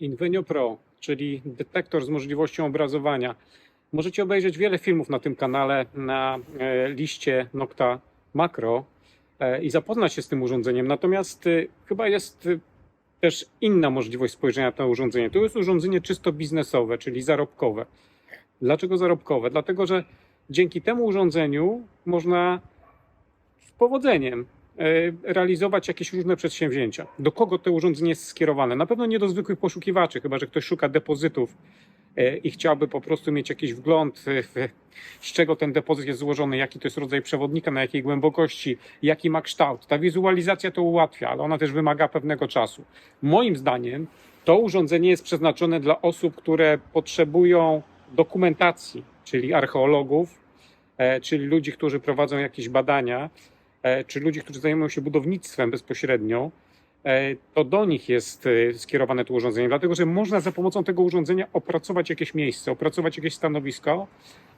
Invenio Pro, czyli detektor z możliwością obrazowania. Możecie obejrzeć wiele filmów na tym kanale na e, liście Nocta Macro e, i zapoznać się z tym urządzeniem. Natomiast e, chyba jest też inna możliwość spojrzenia na to urządzenie. To jest urządzenie czysto biznesowe, czyli zarobkowe. Dlaczego zarobkowe? Dlatego, że dzięki temu urządzeniu można z powodzeniem realizować jakieś różne przedsięwzięcia. Do kogo to urządzenie jest skierowane? Na pewno nie do zwykłych poszukiwaczy, chyba że ktoś szuka depozytów e, i chciałby po prostu mieć jakiś wgląd, e, z czego ten depozyt jest złożony, jaki to jest rodzaj przewodnika, na jakiej głębokości, jaki ma kształt. Ta wizualizacja to ułatwia, ale ona też wymaga pewnego czasu. Moim zdaniem to urządzenie jest przeznaczone dla osób, które potrzebują dokumentacji, czyli archeologów, e, czyli ludzi, którzy prowadzą jakieś badania, e, czy ludzi, którzy zajmują się budownictwem bezpośrednio, e, to do nich jest e, skierowane to urządzenie, dlatego że można za pomocą tego urządzenia opracować jakieś miejsce, opracować jakieś stanowisko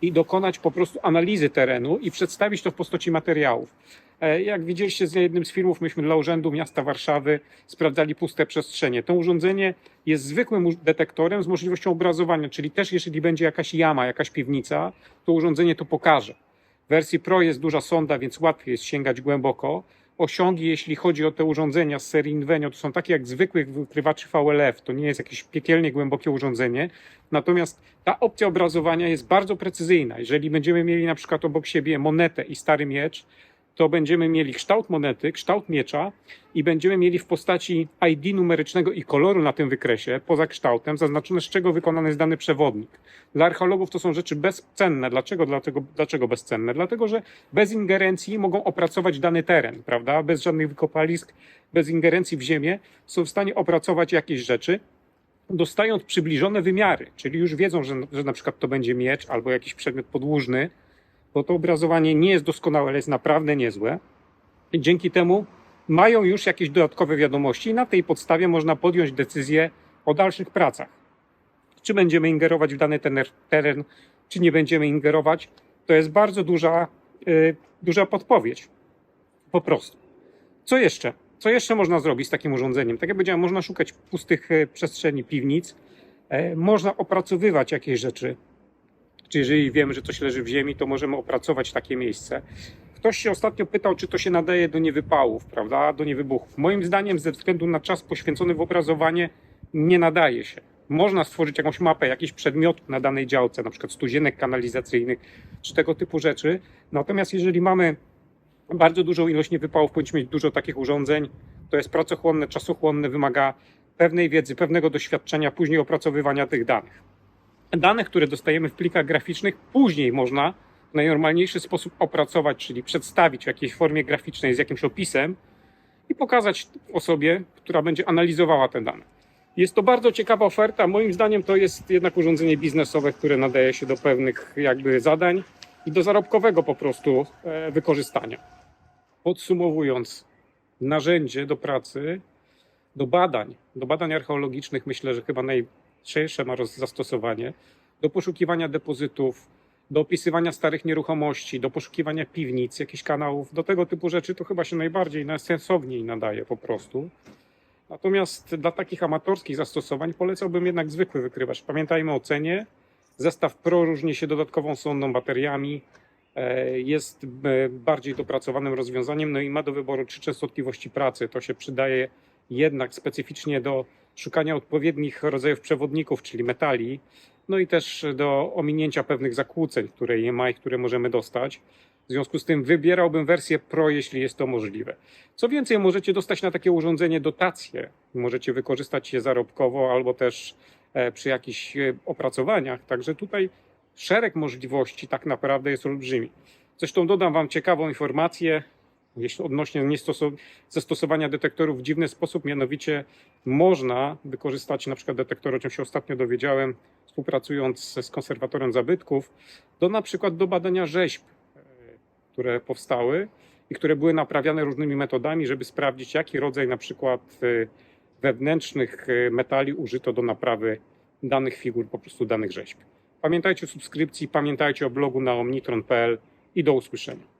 i dokonać po prostu analizy terenu i przedstawić to w postaci materiałów. E, Jak widzieliście z jednym z filmów, myśmy dla Urzędu Miasta Warszawy sprawdzali puste przestrzenie. To urządzenie jest zwykłym detektorem z możliwością obrazowania, czyli też jeżeli będzie jakaś jama, jakaś piwnica, to urządzenie to pokaże. Wersji Pro jest duża sonda, więc łatwiej jest sięgać głęboko. Osiągi, jeśli chodzi o te urządzenia z serii Invenio, to są takie jak zwykłych wykrywaczy VLF. To nie jest jakieś piekielnie głębokie urządzenie. Natomiast ta opcja obrazowania jest bardzo precyzyjna. Jeżeli będziemy mieli na przykład obok siebie monetę i stary miecz, to będziemy mieli kształt monety, kształt miecza i będziemy mieli w postaci ID numerycznego i koloru na tym wykresie, poza kształtem, zaznaczone z czego wykonany jest dany przewodnik. Dla archeologów to są rzeczy bezcenne. Dlaczego? Dlatego, dlaczego bezcenne? Dlatego, że bez ingerencji mogą opracować dany teren, prawda? Bez żadnych wykopalisk, bez ingerencji w ziemię są w stanie opracować jakieś rzeczy, dostając przybliżone wymiary, czyli już wiedzą, że, że na przykład to będzie miecz albo jakiś przedmiot podłużny, bo to obrazowanie nie jest doskonałe, ale jest naprawdę niezłe. Dzięki temu mają już jakieś dodatkowe wiadomości i na tej podstawie można podjąć decyzję o dalszych pracach. Czy będziemy ingerować w dany teren, czy nie będziemy ingerować, to jest bardzo duża, y, duża podpowiedź. Po prostu. Co jeszcze? Co jeszcze można zrobić z takim urządzeniem? Tak jak powiedziałem, można szukać pustych e, przestrzeni piwnic, e, można opracowywać jakieś rzeczy. Czy jeżeli wiemy, że coś leży w ziemi, to możemy opracować takie miejsce. Ktoś się ostatnio pytał, czy to się nadaje do niewypałów, prawda? Do niewybuchów. Moim zdaniem, ze względu na czas poświęcony w obrazowanie, nie nadaje się. Można stworzyć jakąś mapę, jakiś przedmiot na danej działce, na przykład stuzienek kanalizacyjnych, czy tego typu rzeczy. Natomiast jeżeli mamy bardzo dużą ilość niewypałów, powinniśmy mieć dużo takich urządzeń. To jest pracochłonne, czasochłonne, wymaga pewnej wiedzy, pewnego doświadczenia, później opracowywania tych danych. Danych, które dostajemy w plikach graficznych, później można w najnormalniejszy sposób opracować, czyli przedstawić w jakiejś formie graficznej z jakimś opisem i pokazać osobie, która będzie analizowała te dane. Jest to bardzo ciekawa oferta. Moim zdaniem to jest jednak urządzenie biznesowe, które nadaje się do pewnych jakby zadań i do zarobkowego po prostu e, wykorzystania. Podsumowując, narzędzie do pracy, do badań, do badań archeologicznych myślę, że chyba najszersze ma zastosowanie, do poszukiwania depozytów, do opisywania starych nieruchomości, do poszukiwania piwnic, jakichś kanałów, do tego typu rzeczy to chyba się najbardziej, najsensowniej nadaje po prostu. Natomiast dla takich amatorskich zastosowań polecałbym jednak zwykły wykrywacz. Pamiętajmy o cenie. Zestaw Pro różni się dodatkową sondą, bateriami, e, jest e, bardziej dopracowanym rozwiązaniem, no i ma do wyboru trzy częstotliwości pracy. To się przydaje jednak specyficznie do szukania odpowiednich rodzajów przewodników, czyli metali, no i też do ominięcia pewnych zakłóceń, które je ma i które możemy dostać. W związku z tym wybierałbym wersję Pro, jeśli jest to możliwe. Co więcej, możecie dostać na takie urządzenie dotacje. Możecie wykorzystać je zarobkowo albo też e, przy jakichś e, opracowaniach. Także tutaj szereg możliwości tak naprawdę jest olbrzymi. Zresztą dodam Wam ciekawą informację jeśli odnośnie zastosowania detektorów w dziwny sposób, mianowicie można wykorzystać na przykład detektor, o czym się ostatnio dowiedziałem, współpracując z konserwatorem zabytków, do na przykład do badania rzeźb, e, które powstały i które były naprawiane różnymi metodami, żeby sprawdzić, jaki rodzaj na przykład e, wewnętrznych e, metali użyto do naprawy danych figur, po prostu danych rzeźb. Pamiętajcie o subskrypcji, pamiętajcie o blogu na omnitron.pl i do usłyszenia.